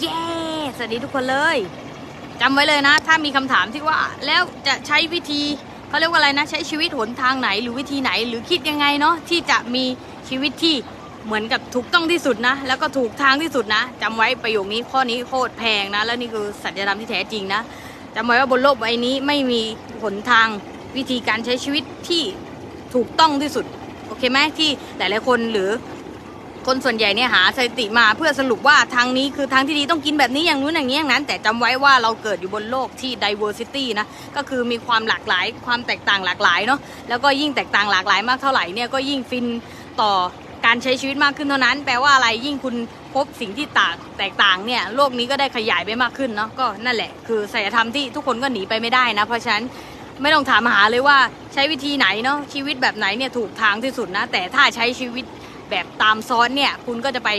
เย้ สวัสดีทุกคนเลยจำไว้เลยนะ ถ้ามีคำถามที่ว่าแล้วจะใช้วิธีเขาเรียกว่าอะไรนะ ใช้ชีวิตหนทางไหนหรือวิธีไหนหรือคิดยังไงเนาะที่จะมีชีวิตที่เหมือนกับถูกต้องที่สุดนะ แล้วก็ถูกทางที่สุดนะจำไว้ประโยคนี้ข้อนี้โคตรแพงนะ แล้วนี่คือสัจธรรมที่แท้จริงนะจำไว้ว่าบนโลกใบนี้ไม่มีหนทางวิธีการใช้ชีวิตที่ถูกต้องที่สุด โอเคไหมที่หลาย ๆ คนหรือ คนส่วนใหญ่เนี่ยหาสถิติมาเพื่อสรุปว่าทางนี้คือทางที่ดีต้องกินแบบนี้อย่างนู้นอย่างนี้อย่างนั้น แต่จำไว้ว่าเราเกิดอยู่บนโลกที่ diversity นะก็คือมีความหลากหลาย ความแตกต่างหลากหลายเนาะแล้วก็ยิ่งแตกต่างหลากหลายมากเท่าไหร่เนี่ยก็ยิ่งฟินต่อการใช้ชีวิตมากขึ้นเท่านั้น แปลว่าอะไรยิ่งคุณพบสิ่งที่ต่างแตกต่างเนี่ยโลกนี้ก็ได้ขยายไปมากขึ้นเนาะก็นั่นแหละ คือศัลธรรมที่ทุกคนก็หนีไปไม่ได้นะ เพราะฉะนั้นไม่ต้องถามหาเลยว่าใช้วิธีไหนเนาะชีวิตแบบไหนเนี่ยถูกทางที่สุดนะ แต่ถ้าใช้ชีวิต แบบตามซ้อนเนี่ยคุณก็จะไป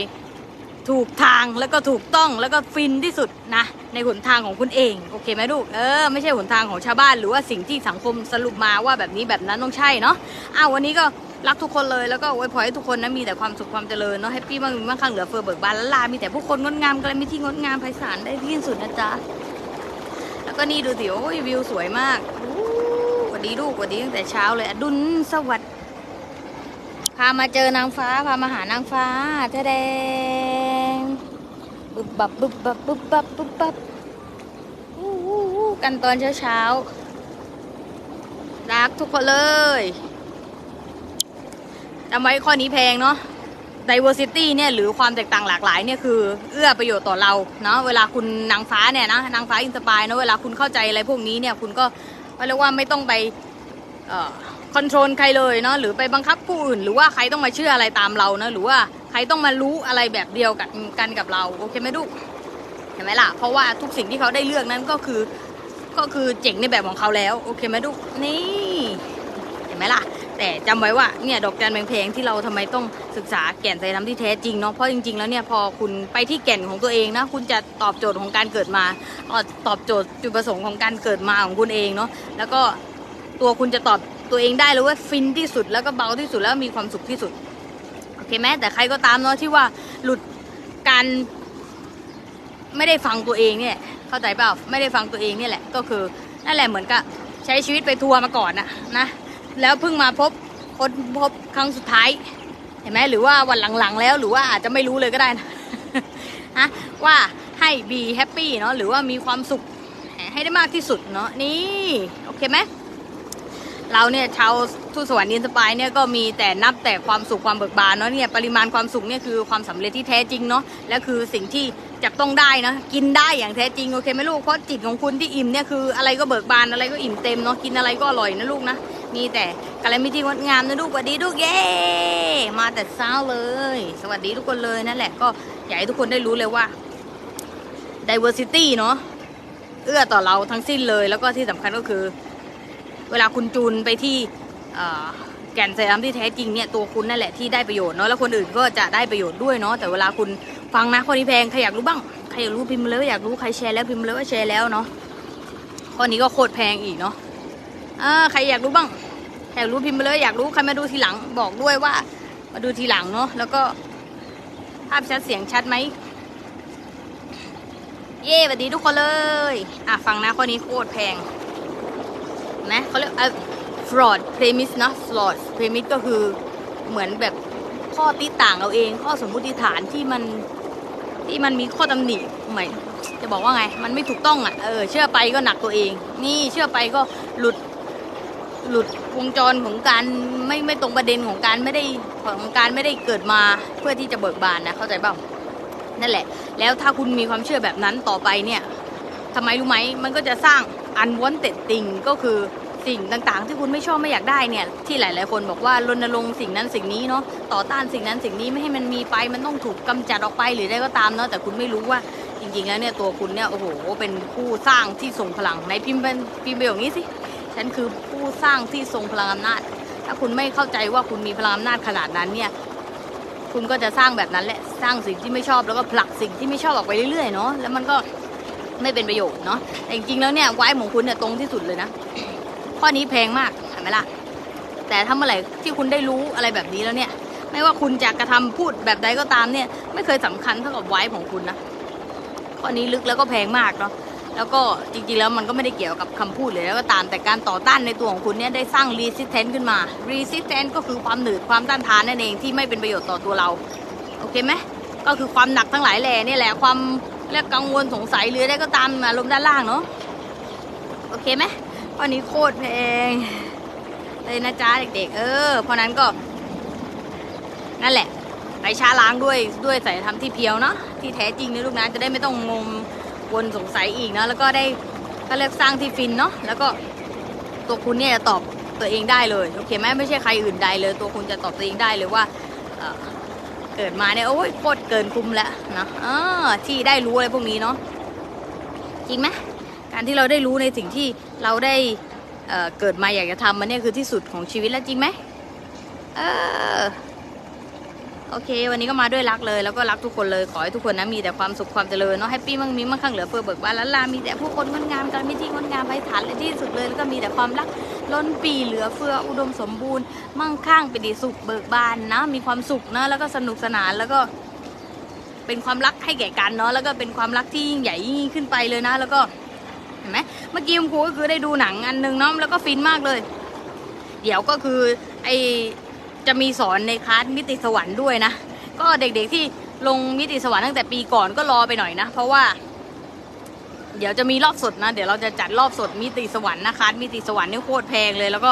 ถูกทางแล้วก็ถูกต้องแล้วก็ฟินที่สุดนะ ในหนทางของคุณเอง โอเคไหมลูกเออไม่ใช่หนทางของชาวบ้าน หรือว่าสิ่งที่สังคมสรุปมาว่าแบบนี้แบบนั้นต้องใช่เนาะอ้าววันนี้ก็รักทุกคนเลยแล้วก็อวยพรให้ทุกคนนะมีแต่ความสุขความเจริญเนาะแฮปปี้มากมีมั่งคั่งเหลือเฟือเบิกบานละลามีแต่ผู้คนงดงามกันมีที่งดงามไพศาลได้ที่สุดนะจ๊ะแล้วก็นี่ดูสิโอ้ยวิวสวยมากอู้สวัสดีลูกสวัสดีตั้งแต่เช้าเลยอดุลสวัสดิ์ พามาเจอนางฟ้า พามาหานางฟ้าเธอแดงบึบบับบึบบับบึบบับบึบบับกันตอนเช้าเช้ารักทุกคนเลยจำไว้ข้อนี้แพงเนาะ diversity เนี่ยหรือความแตกต่างหลากหลายเนี่ยคือเอื้อประโยชน์ต่อเราเนาะเวลาคุณนางฟ้าเนี่ยนะนางฟ้าอินสปายเนาะเวลาคุณเข้าใจอะไรพวกนี้เนี่ยคุณก็เรียกว่าไม่ต้องไปเอ่อ คอนโทรลใครเลยเนาะหรือไปบังคับผู้อื่น หรือว่าใครต้องมาเชื่ออะไรตามเรานะหรือว่าใครต้องมารู้อะไรแบบเดียวกันกันกับเราโอเคไหมลูกเห็นไหมล่ะเพราะว่าทุกสิ่งที่เขาได้เลือกนั้นก็คือก็คือเจ๋งในแบบของเขาแล้วโอเคไหมลูกนี่เห็นไหมล่ะแต่จำไว้ว่าเนี่ยดอกจันแพงๆที่เราทำไมต้องศึกษาแก่นไตรธรรมที่แท้จริงเนาะเพราะจริงๆแล้วเนี่ยพอคุณไปที่แก่นของตัวเองนะคุณจะตอบโจทย์ของการเกิดมาตอบโจทย์จุดประสงค์ของการเกิดมาของคุณเองเนาะแล้วก็ตัวคุณจะตอบ ตัวเองได้เลยว่าฟินที่สุดแล้วก็เบาที่สุดแล้วมีความสุขที่สุดโอเคไหมแต่ใครก็ตามเนาะที่ว่าหลุดการไม่ได้ฟังตัวเองเนี่ยเข้าใจเปล่าไม่ได้ฟังตัวเองเนี่ยแหละก็คือนั่นแหละเหมือนกับใช้ชีวิตไปทัวร์มาก่อนนะนะแล้วเพิ่งมาพบคนพบครั้งสุดท้ายเห็นไหมหรือว่าวันหลังๆแล้วหรือว่าอาจจะไม่รู้เลยก็ได้นะฮะว่าให้ be happy เนาะหรือว่ามีความสุขให้ได้มากที่สุดเนาะนี่ โอเคไหม เราเนี่ยชาวทูสวรรค์อินสปายเนี่ยก็มีแต่นับแต่ความสุขความเบิกบานเนาะเนี่ยปริมาณความสุขเนี่ยคือความสำเร็จที่แท้จริงเนาะและคือสิ่งที่จับต้องได้นะกินได้อย่างแท้จริงโอเคไหมลูกเพราะจิตของคุณที่อิ่มเนี่ยคืออะไรก็เบิกบานอะไรก็อิ่มเต็มเนาะกินอะไรก็อร่อยนะลูกนะมีแต่กาลมิที่งดงามนะลูกสวัสดีลูกเย้มาแต่เช้าเลย สวัสดีทุกคนเลยนั่นแหละก็อยากให้ทุกคนได้รู้เลยว่า diversity เนาะเอื้อต่อเราทั้งสิ้นเลยแล้วก็ที่สำคัญก็คือ เวลาคุณจูนไปที่แก่นสายน้ำที่แท้จริงเนี่ยตัวคุณนั่นแหละที่ได้ประโยชน์เนาะแล้วคนอื่นก็จะได้ประโยชน์ด้วยเนาะแต่เวลาคุณฟังนะข้อนี้แพงใครอยากรู้บ้างใครอยากรู้พิมพ์เลยอยากรู้ใครแชร์แล้วพิมพ์เลยว่าแชร์แล้วเนาะข้อนี้ก็โคตรแพงอีกเนาะอ่าใครอยากรู้บ้างอยากรู้พิมพ์เลยอยากรู้ใครมาดูทีหลังบอกด้วยว่า มาดูทีหลังเนาะแล้วก็ภาพชัดเสียงชัดไหมเย่สวัสดีทุกคนเลย อะฟังนะข้อนี้โคตรแพง นะเขาเรียก fraud premise นะ fraud premise ก็คือเหมือนแบบข้อติต่างเอาเอง ข้อสมมุติฐานที่มันที่มันมีข้อตำหนิใหม่จะบอกว่าไง มันไม่ถูกต้องอะเออเชื่อไปก็หนักตัวเอง นี่เชื่อไปก็หลุดหลุดวงจรของการไม่ไม่ตรงประเด็นของการไม่ได้ของการไม่ได้เกิดมาเพื่อที่จะเบิกบานนะเข้าใจเปล่านั่นแหละ แล้วถ้าคุณมีความเชื่อแบบนั้นต่อไปเนี่ยทำไมรู้ไหมมันก็จะสร้างอันวนเต็ดติงก็คือ สิ่งต่างๆ ที่คุณไม่ชอบไม่อยากได้เนี่ยที่หลาย ๆ คนบอกว่ารณรงค์สิ่งนั้นสิ่งนี้เนาะต่อต้านสิ่งนั้นสิ่งนี้ไม่ให้มันมีไปมันต้องถูกกำจัดออกไปหรือได้ก็ตามเนาะแต่คุณไม่รู้ว่าจริง ๆ แล้วเนี่ยตัวคุณเนี่ยโอ้โหเป็นผู้สร้างที่ทรงพลังในพิมพ์เป็นพิมพ์ประโยคนี้สิฉันคือผู้สร้างที่ทรงพลังอำนาจ ถ้าคุณไม่เข้าใจว่าคุณมีพลังอำนาจขนาดนั้นเนี่ยคุณก็จะสร้างแบบนั้นแหละสร้างสิ่งที่ไม่ชอบแล้วก็ผลักสิ่งที่ไม่ชอบออกไปเรื่อยๆเนาะแล้วมันก็ไม่เป็นประโยชน์เนาะแต่จริงๆแล้วเนี่ยไว้ของคุณเนี่ยตรงที่สุดเลยนะ ข้อนี้แพงมากเห็นไหมล่ะ แต่ถ้าเมื่อไหร่ที่คุณได้รู้อะไรแบบนี้แล้วเนี่ย ไม่ว่าคุณจะกระทำพูดแบบใดก็ตามเนี่ย ไม่เคยสำคัญเท่ากับไว้ของคุณนะ ข้อนี้ลึกแล้วก็แพงมากเนาะ แล้วก็จริงๆแล้วมันก็ไม่ได้เกี่ยวกับคำพูดเลยแล้วก็ตามแต่การต่อต้านในตัวของคุณเนี่ยได้สร้าง resistance ขึ้นมา resistance ก็คือความหนืดความต้านทานนั่นเองที่ไม่เป็นประโยชน์ต่อตัวเรา โอเคไหมก็คือความหนักทั้งหลายแหล่นี่แหละความเรียกกังวลสงสัยหรืออะไรก็ตามอารมณ์ด้านล่างเนาะ โอเคไหม อันนี้โคตรแพงเลยนะจ๊ะเด็กๆ เออ เพราะนั้นก็ นั่นแหละ ไปช้าล้างด้วยด้วยสายธรรมที่เพียวเนาะที่แท้จริงนะลูกนะจะได้ไม่ต้องงมวนสงสัยอีกเนาะแล้วก็ได้ก็เรียกสร้างที่ฟินเนาะแล้วก็ตัวคุณเนี่ยจะตอบตัวเองได้เลยโอเคไหมไม่ใช่ใครอื่นใดเลย ตัวคุณจะตอบตัวเองได้เลยว่าเเกิดมาเนี่ยโอ้ยโคตรเกินคุ้มแล้วนะออที่ได้รู้อะไรพวกนี้เนาะจริงไหม การที่เราได้รู้ในสิ่งที่เราได้เเกิดมาอยากจะทำมันเนี่ยคือที่สุดของชีวิตแล้วจริงไหมเออโอเค วันนี้ก็มาด้วยรักเลยแล้วก็รักทุกคนเลยขอให้ทุกคนนะมีแต่ความสุขความเจริญเนาะแฮปปี้มั่งมีมั่งคั่งเหลือเฟือเบิกบานล้านลามีแต่ผู้คนงดงามกันมีที่งดงามไพศาลเลยที่สุดเลยแล้วก็มีแต่ความรักล้นปีเหลือเฟืออุดมสมบูรณ์ มั่งคั่งเป็นดีสุขเบิกบานนะ มีความสุขนะแล้วก็สนุกสนานแล้วก็ เป็นความรักให้แก่กันเนาะแล้วก็เป็นความรักที่ยิ่งใหญ่ยิ่งขึ้นไปเลยนะ แล้วก็ เห็นไหมเมื่อกี้คุณครูก็คือได้ดูหนังอันหนึ่งเนาะแล้วก็ฟินมากเลย เดี๋ยวก็คือไอจะมีสอนในคลาสมิติสวรรค์ด้วยนะ ก็เด็กๆที่ลงมิติสวรรค์ตั้งแต่ปีก่อนก็รอไปหน่อยนะ เพราะว่า เดี๋ยวจะมีรอบสดนะ เดี๋ยวเราจะจัดรอบสดมิติสวรรค์นะคะมิติสวรรค์นี่โคตรแพงเลย แล้วก็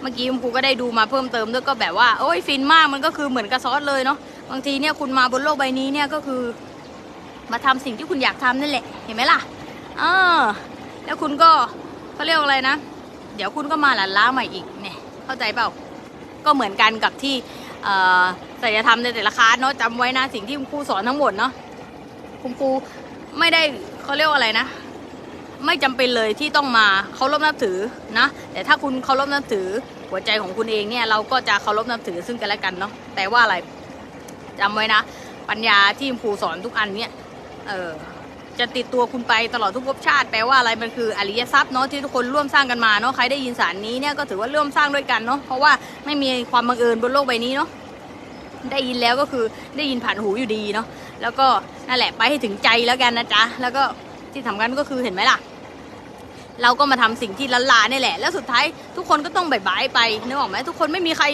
เมื่อกี้คุณครูก็ได้ดูมาเพิ่มเติมด้วยก็แบบว่าโอ้ยฟินมากมันก็คือเหมือนกระซอสเลยเนาะบางทีเนี่ยคุณมาบนโลกใบนี้เนี่ยก็คือ มาทำสิ่งที่คุณอยากทำนั่นแหละ เห็นไหมล่ะเออ แล้วคุณก็เขาเรียกว่าอะไรนะ เดี๋ยวคุณก็มาหลันล้าใหม่อีกเนี่ยเข้าใจเปล่า ก็เหมือนกันกับที่เอ่อศัลยธรรมในแต่ละคลาสเนาะจำไว้นะสิ่งที่คุณครูสอนทั้งหมดเนาะคุณครูไม่ได้เขาเรียกว่าอะไรนะ ไม่จำเป็นเลยที่ต้องมาเคารพนับถือนะ แต่ถ้าคุณเคารพนับถือหัวใจของคุณเองเนี่ยเราก็จะเคารพนับถือซึ่งกันและกันเนาะแต่ว่าอะไรจำไว้นะ ปัญญาที่ครูสอนทุกอันเนี่ยเออ จะติดตัวคุณไปตลอดทุกภพชาติแปลว่าอะไรมันคืออริยทรัพย์เนาะที่ทุกคนร่วมสร้างกันมาเนาะใครได้ยินสารนี้เนี่ยก็ถือว่าร่วมสร้างด้วยกันเนาะเพราะว่าไม่มีความบังเอิญบนโลกใบนี้เนาะได้ยินแล้วก็คือได้ยินผ่านหูอยู่ดีเนาะแล้วก็นั่นแหละไปให้ถึงใจแล้วกันนะจ๊ะแล้วก็ที่สำคัญก็คือเห็นไหมล่ะ เราก็มาทำสิ่งที่ล้านลาเนี่ยแหละ แล้วสุดท้ายทุกคนก็ต้องบายบายไปนึกออกไหมทุกคนไม่มีใคร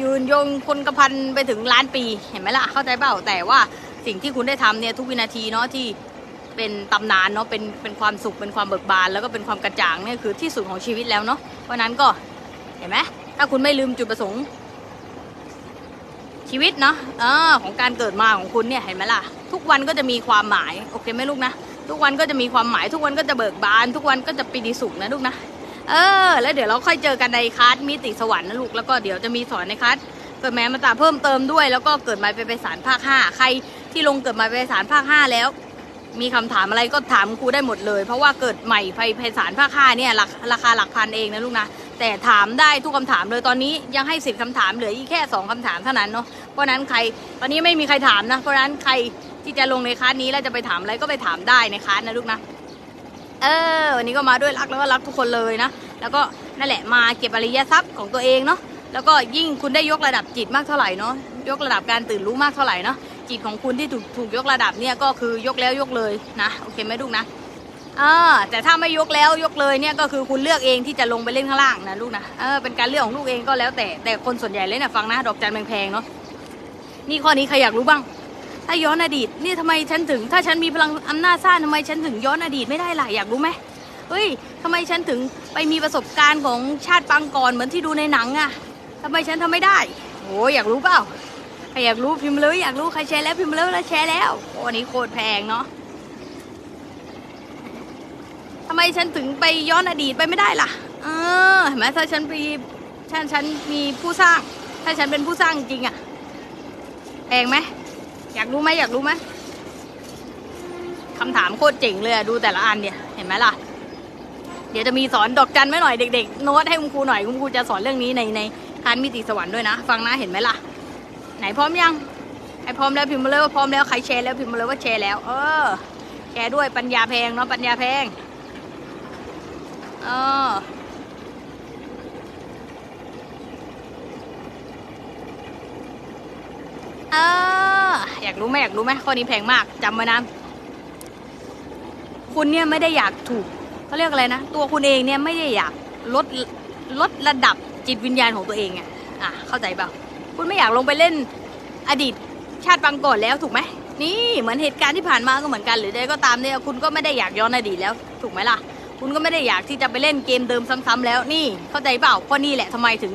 ยืนยงคนกระพันไปถึงล้านปีเห็นไหมล่ะเข้าใจเปล่าแต่ว่าสิ่งที่คุณได้ทำเนี่ยทุกวินาทีเนาะที่ เป็นตำนานเนาะเป็นเป็นความสุขเป็นความเบิกบาน แล้วก็เป็นความกระจ่างเนี่ยคือที่สุดของชีวิตแล้วเนาะเพราะนั้นก็เห็นไหมถ้าคุณไม่ลืมจุดประสงค์ ชีวิตเนาะเออของการเกิดมาของคุณเนี่ยเห็นไหมล่ะ ทุกวันก็จะมีความหมายโอเคไหมลูกนะทุกวันก็จะมีความหมาย ทุกวันก็จะเบิกบาน ทุกวันก็จะปีดีสุขนะลูกนะเออ แล้วเดี๋ยวเราค่อยเจอกันในคลาสมิติสวรรค์นะลูกแล้วก็เดี๋ยวจะมีสอนในคลาสเกิดแม้มาตาเพิ่มเติมด้วย แล้วก็เกิดมาไปไปสารภาคห้าใครที่ลงเกิดมาไปสารภาคห้าแล้ว มีคำถามอะไรก็ถามครูได้หมดเลย เพราะว่าเกิดใหม่ไฟไพศาลภาคห้าเนี่ยราคาราคาหลักพันเองนะลูกนะแต่ถามได้ทุกคำถามเลยตอนนี้ยังให้สิทธิ์คำถามเหลืออีกแค่สองคำถามเท่านั้นเนาะเพราะนั้นใครตอนนี้ไม่มีใครถามนะ เพราะฉะนั้นใครที่จะลงในคลาสนี้แล้วจะไปถามอะไรก็ไปถามได้ในคลาสนะลูกนะเออวันนี้ก็มาด้วยรักแล้วก็รักทุกคนเลยนะแล้วก็นั่นแหละมาเก็บอริยทรัพย์ของตัวเองเนาะแล้วก็ยิ่งคุณได้ยกระดับจิตมากเท่าไหร่เนาะยกระดับการตื่นรู้มากเท่าไหร่เนาะ จิตของคุณที่ถูกถูกยกระดับเนี่ยก็คือยกแล้วยกเลยนะโอเคไหมลูกนะอ่าแต่ถ้าไม่ยกแล้วยกเลยเนี่ยก็คือคุณเลือกเองที่จะลงไปเล่นข้างล่างนะลูกนะเออเป็นการเลือกของลูกเองก็แล้วแต่แต่คนส่วนใหญ่เลยนะฟังนะดอกจันแพงๆเนาะนี่ข้อนี้ใครอยากรู้บ้าง ถ้าย้อนอดีตนี่ทำไมฉันถึง ถ้าฉันมีพลังอำนาจสร้างทำไมฉันถึงย้อนอดีตไม่ได้ล่ะอยากรู้ไหมเฮ้ยทำไมฉันถึงไปมีประสบการณ์ของชาติปางก่อนเหมือนที่ดูในหนังอะทำไมฉันทำไม่ได้โอ้อยากรู้เปล่า รอยากรู้พิมพ์เลยอยากรู้ใครแชร์แล้วพิมพ์เลยแล้วแชร์แล้วโอ้อันนี้โคตรแพงเนาะทำไมฉันถึงไปย้อนอดีตไปไม่ได้ล่ะ เออเห็นไหมถ้าฉันไปฉันฉันมีผู้สร้าง ถ้าฉันเป็นผู้สร้างจริงอะแพงไหมอยากรู้ไหมอยากรู้ไหมคำถามโคตรเจ๋งเลยดูแต่ละอันเนี่ยเห็นไหมล่ะ เดี๋ยวจะมีสอนดอกจันไว้หน่อยเด็กๆโน้ตให้คุณครูหน่อยคุณครูจะสอนเรื่องนี้ในในคานมิติสวรรค์ด้วยนะ ฟังนะเห็นไหมล่ะ ไหนพร้อมยังใครพร้อมแล้วพิมพ์มาเลยว่าพร้อมแล้วใครแชร์แล้วพิมพ์มาเลยว่าแชร์แล้ว เออ แชร์ด้วยปัญญาแพงเนาะปัญญาแพงเออเอออยากรู้ไหมอยากรู้ไหมข้อนี้แพงมากจำไว้นะคุณเนี่ยไม่ได้อยากถูกเขาเรียกอะไรนะตัวคุณเองเนี่ยไม่ได้อยากลดลดระดับจิตวิญญาณของตัวเองอะอะเข้าใจเปล่า คุณไม่อยากลงไปเล่นอดีตชาติปังก่อนแล้วถูกไหมนี่เหมือนเหตุการณ์ที่ผ่านมาก็เหมือนกันหรือใดก็ตามเนี่ยคุณก็ไม่ได้อยากย้อนอดีตแล้ว ถูกไหมล่ะ คุณก็ไม่ได้อยากที่จะไปเล่นเกมเดิมซ้ำๆแล้วนี่เข้าใจเปล่าเพราะนี่แหละทำไมถึง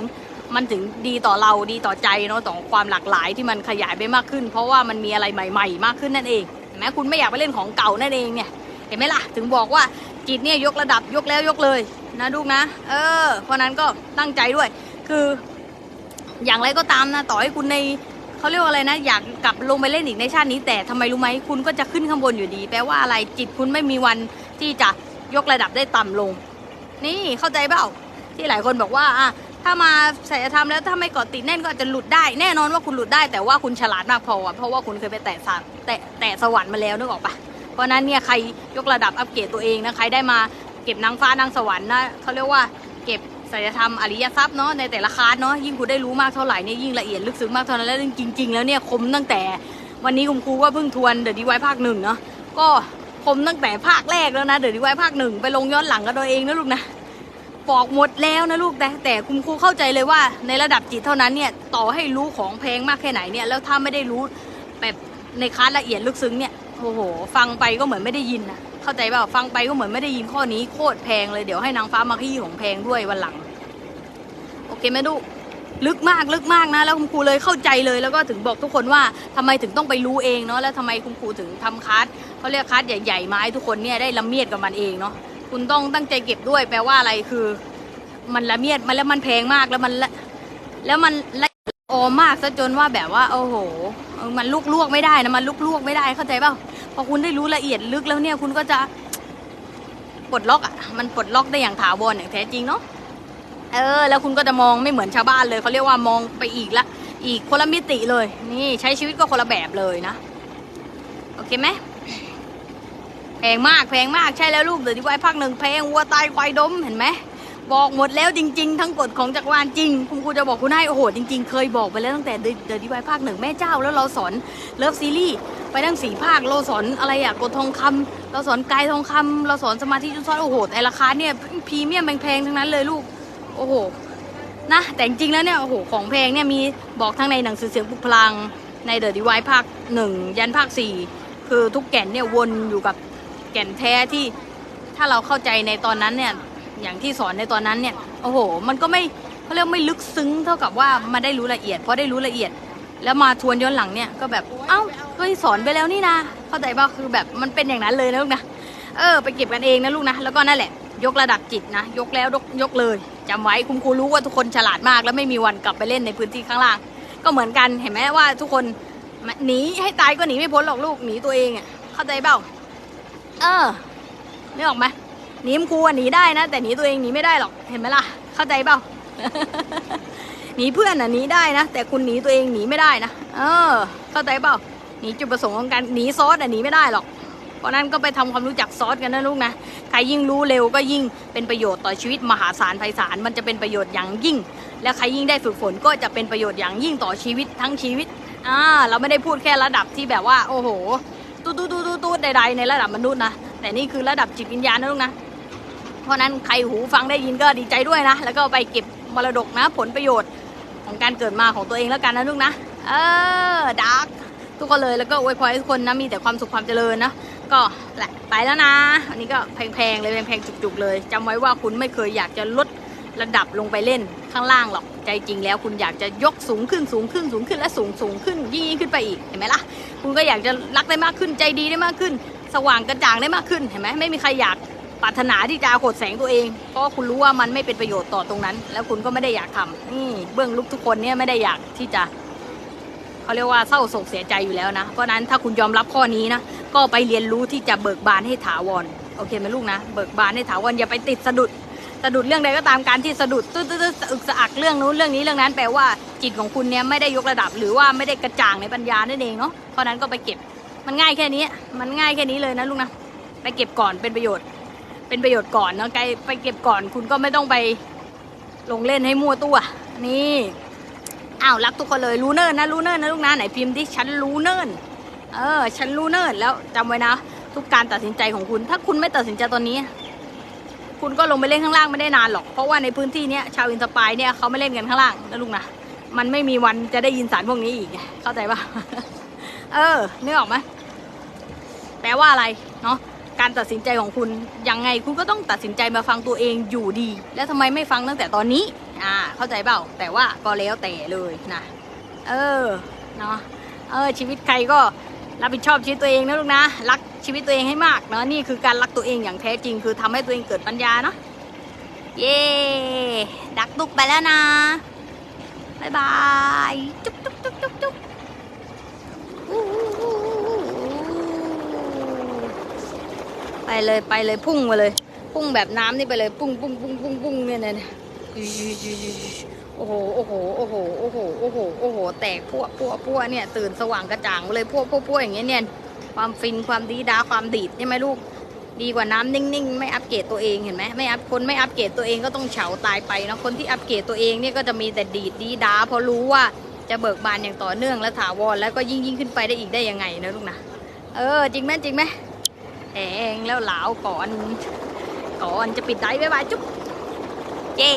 มันถึงดีต่อเราดีต่อใจเนาะต่อความหลากหลายที่มันขยายไปมากขึ้น เพราะว่ามันมีอะไรใหม่ ๆ มากขึ้นนั่นเองเห็นไหมคุณไม่อยากไปเล่นของเก่านั่นเองเนี่ยเห็นไหมล่ะ ถึงบอกว่าจิตเนี่ยยกระดับยกแล้วยกเลยนะลูกนะ เออเพราะนั้นก็ตั้งใจด้วย คือ อย่างไรก็ตามนะต่อให้คุณในเขาเรียกว่าอะไรนะ อยากกลับลงไปเล่นอีกในชาตินี้ แต่ทำไมรู้ไหมคุณก็จะขึ้นข้างบนอยู่ดี แปลว่าอะไรจิตคุณไม่มีวันที่จะยกระดับได้ต่ำลง นี่เข้าใจเปล่าที่หลายคนบอกว่าอะถ้ามาศัลยธรรมแล้วถ้าไม่เกาะติดแน่นก็อาจจะหลุดได้ แน่นอนว่าคุณหลุดได้แต่ว่าคุณฉลาดมากพอเพราะว่าคุณเคยไปแตะสารแตะแตะสวรรค์มาแล้วนึกออกปะเพราะนั้นเนี่ยใครยกระดับอัปเกรดตัวเองนะใครได้มาเก็บนางฟ้านางสวรรค์นะเขาเรียกว่า ศัลยธรรมอริยทรัพย์เนาะในแต่ละคาสเนาะยิ่งคุณได้รู้มากเท่าไหร่เนี่ยยิ่งละเอียดลึกซึ้งมากเท่านั้นแล้วจริง ๆ แล้วเนี่ยคมตั้งแต่วันนี้คุณครูก็เพิ่งทวนเดอะดีไวภาคหนึ่งเนาะก็คมตั้งแต่ภาคแรกแล้วนะเดอะดีไวภาคหนึ่งไปลงย้อนหลังกันตัวเองนะลูกนะบอกหมดแล้วนะลูกแต่แต่คุณครูเข้าใจเลยว่าในระดับจิตเท่านั้นเนี่ยต่อให้รู้ของแพงมากแค่ไหนเนี่ยแล้วถ้าไม่ได้รู้แบบในคาสละเอียดลึกซึ้งเนี่ยโอ้โห ฟังไปก็เหมือนไม่ได้ยินนะ เข้าใจเปล่าฟังไปก็เหมือนไม่ได้ยินข้อนี้โคตรแพงเลยเดี๋ยวให้นางฟ้ามาขี้ของแพงด้วยวันหลัง โอเคไหมลูกลึกมากลึกมากนะ แล้วคุณครูเลยเข้าใจเลยแล้วก็ถึงบอกทุกคนว่าทำไมถึงต้องไปรู้เองเนาะแล้วทำไมคุณครูถึงทำคลาสเขาเรียกคลาสใหญ่ๆมาให้ทุกคนเนี่ยได้ละเมียดกับมันเองเนาะคุณต้องตั้งใจเก็บด้วยแปลว่าอะไรคือ มันละเมียดมันแล้วมันแพงมากแล้วมันแล้วมันละออมากซะจนว่าแบบว่าโอ้โห มันลุกลวกไม่ได้นะมันลุกลวกไม่ได้เข้าใจเปล่า พอคุณได้รู้ละเอียดลึกแล้วเนี่ยคุณก็จะปลดล็อกอะมันปลดล็อกได้อย่างถาวรอย่างแท้จริงเนาะเออ แล้วคุณก็จะมองไม่เหมือนชาวบ้านเลยเขาเรียกว่ามองไปอีกละ อีกคนละมิติเลย นี่ใช้ชีวิตก็คนละแบบเลยนะ โอเคไหมแพงมากแพงมากใช่แล้วลูกเดี๋ยวที่ไว้ภาคหนึ่งแพงวัวตายควายดมเห็นไหมบอกหมดแล้วจริง ๆ ทั้งกฎของจักรวาลจริงคุณครูจะบอกคุณให้โอ้โหจริง ๆ เคยบอกไปแล้วตั้งแต่เดอะดีไวภาคหนึ่งแม่เจ้าแล้วเราสอนเลิฟซีรีส์ ไปทั้งสี่ภาคเราสอนอะไรอะกฎทองคำเราสอนกายทองคำเราสอนสมาธิจุดซ้อนโอ้โหแต่ราคาเนี่ยพรีเมียมแพงๆทั้งนั้นเลยลูกโอ้โหนะแต่จริงๆแล้วเนี่ยโอ้โหของแพงเนี่ยมีบอกทั้งในหนังสือเสียงปลุกพลังในเดอะดีไวภาคหนึ่งยันภาคสี่คือทุกแก่นเนี่ยวนอยู่กับแก่นแท้ที่ถ้าเราเข้าใจในตอนนั้นเนี่ยอย่างที่สอนในตอนนั้นเนี่ยโอ้โห มันก็ไม่เขาเรียกไม่ลึกซึ้งเท่ากับว่ามาได้รู้ละเอียดเพอได้รู้ละเอียด แล้วมาทวนย้อนหลังเนี่ยก็แบบเอ้าก็สอนไปแล้วนี่นะเข้าใจป่ะคือแบบมันเป็นอย่างนั้นเลยนะลูกนะเออไปเก็บกันเองนะลูกนะแล้วก็นั่นแหละ ยกระดับจิตนะ ยกแล้วยกยกเลยจำไว้คุณครูรู้ว่าทุกคนฉลาดมาก แล้วไม่มีวันกลับไปเล่นในพื้นที่ข้างล่าง ก็เหมือนกันเห็นไหมว่าทุกคนหนีให้ตายก็หนีไม่พ้นหรอกลูกหนีตัวเองอะเข้าใจเปล่าเออนึกออกไหมหนีมครูหนีได้นะ แต่หนีตัวเองหนีไม่ได้หรอกเห็นไหมล่ะ เข้าใจเปล่า หนีเพื่อนอะหนีได้นะ แต่คุณหนีตัวเองหนีไม่ได้นะเออ เข้าใจเปล่าหนีจุดประสงค์ของการหนีซอสอะหนีไม่ได้หรอก เพราะนั้นก็ไปทำความรู้จักซอสกันนะลูกนะใครยิ่งรู้เร็วก็ยิ่งเป็นประโยชน์ต่อชีวิตมหาศาลไพศาลมันจะเป็นประโยชน์อย่างยิ่ง และใครยิ่งได้ฝึกฝนก็จะเป็นประโยชน์อย่างยิ่งต่อชีวิตทั้งชีวิตอ่าเราไม่ได้พูดแค่ระดับที่แบบว่า โอ้โหตูดตูดตูดตูดใดๆในระดับมนุษย์นะแต่นี่คือระดับจิตวิญญาณนะลูกนะเพราะนั้นใครหูฟังได้ยินก็ดีใจด้วยนะ แล้วก็ไปเก็บมรดกนะผลประโยชน์ ของการเกิดมาของตัวเองแล้วกันนะลูกนะ เออดาร์กทุกคนเลยแล้วก็อวยพรให้ทุกคนนะมีแต่ความสุขความเจริญนะก็แหละไปแล้วนะ อันนี้ก็แพงๆเลยแพงๆจุกๆเลยจำไว้ว่าคุณไม่เคยอยากจะลดระดับลงไปเล่นข้างล่างหรอกใจจริงแล้วคุณอยากจะยกสูงขึ้นสูงขึ้นสูงขึ้นและสูงสูงขึ้นยิ่งขึ้นไปอีกเห็นไหมล่ะ คุณก็อยากจะรักได้มากขึ้นใจดีได้มากขึ้น สว่างกระจ่างได้มากขึ้นเห็นไหมไม่มีใครอยาก ปรารถนาที่จะเอาขดแสงตัวเอง เพราะคุณรู้ว่ามันไม่เป็นประโยชน์ต่อตรงนั้น แล้วคุณก็ไม่ได้อยากทำนี่เบื้องลึกทุกคนเนี่ยไม่ได้อยากที่จะเขาเรียกว่าเศร้าโศกเสียใจอยู่แล้วนะเพราะนั้นถ้าคุณยอมรับข้อนี้นะก็ไปเรียนรู้ที่จะเบิกบานให้ถาวรโอเคไหมลูกนะ เบิกบานให้ถาวรอย่าไปติดสะดุดสะดุดเรื่องใดก็ตามการที่สะดุดตื้อตื้ออึกสะอักเรื่องนู้นเรื่องนี้เรื่องนั้นแปลว่าจิตของคุณเนี่ยไม่ได้ยกระดับหรือว่าไม่ได้กระจ่างในปัญญานั่นเองเนาะเพราะฉะนั้นก็ไปเก็บมันง่ายแค่นี้ มันง่ายแค่นี้เลยนะลูกนะไปเก็บก่อนเป็นประโยชน์ เป็นประโยชน์ก่อนเนาะไกไปเก็บก่อนคุณก็ไม่ต้องไปลงเล่นให้มั่วตัว นี่อ้าวรักทุกคนเลยรู้เนิ่นนะรู้เนิ่นนะลูกนะไหนพิมพ์ที่ฉันรู้เนิ่นเออ ฉันรู้เนิ่นแล้วจำไว้นะ ทุกการตัดสินใจของคุณ ถ้าคุณไม่ตัดสินใจตอนนี้ คุณก็ลงไปเล่นข้างล่างไม่ได้นานหรอก เพราะว่าในพื้นที่เนี้ยชาวอินสปายเนี่ยเขาไม่เล่นกันข้างล่างนะลุงนะมันไม่มีวันจะได้ยินสารพวกนี้อีก เข้าใจปะเออนึกออกไหมแปลว่าอะไรเนาะ การตัดสินใจของคุณยังไงคุณก็ต้องตัดสินใจมาฟังตัวเองอยู่ดี แล้วทำไมไม่ฟังตั้งแต่ตอนนี้อ่าเข้าใจเปล่าแต่ว่าก็แล้วแต่เลยนะเออเนาะเออชีวิตใครก็รับผิดชอบชีวิตตัวเองนะลูกนะ รักชีวิตตัวเองให้มากเนาะนี่คือการรักตัวเองอย่างแท้จริง คือทำให้ตัวเองเกิดปัญญาเนาะเย้ดักตุกไปแล้วนะบายบายจุ๊บจุ๊บจุ๊บจุ๊บจุ๊บอู้หูหู ไปเลยไปเลยพุ่งมาเลย พุ่งแบบน้ำนี่ไปเลยปุ้งปุ้งปุ้งปุ้งปุ้งเนี่ยเนี่ยโอ้โหโอ้โหโอ้โหโอ้โหโอ้โหโอ้โห แตกพวกพวกพวกเนี่ย ตื่นสว่างกระจ่างมาเลยพวกพวกพวกอย่างเงี้ยเนี่ยความฟินความดีดาความดีดใช่ไหมลูกดีกว่าน้ำนิ่งๆ ไม่อัปเกรดตัวเองเห็นไหมไม่อัพคนไม่อัปเกรดตัวเองก็ต้องเฉาตายไปเนาะคนที่อัปเกรดตัวเองเนี่ยก็จะมีแต่ดีดดีดาเพราะรู้ว่าจะเบิกบานอย่างต่อเนื่องและถาวรแล้วก็ยิ่งยิ่งขึ้นไปได้อีกได้ยังไงนะลูกนะเออจริงไหมจริงไหม แองแล้วเหลาวก่อน ก่อนจะปิดไดบ๊ายบายจุ๊บเย้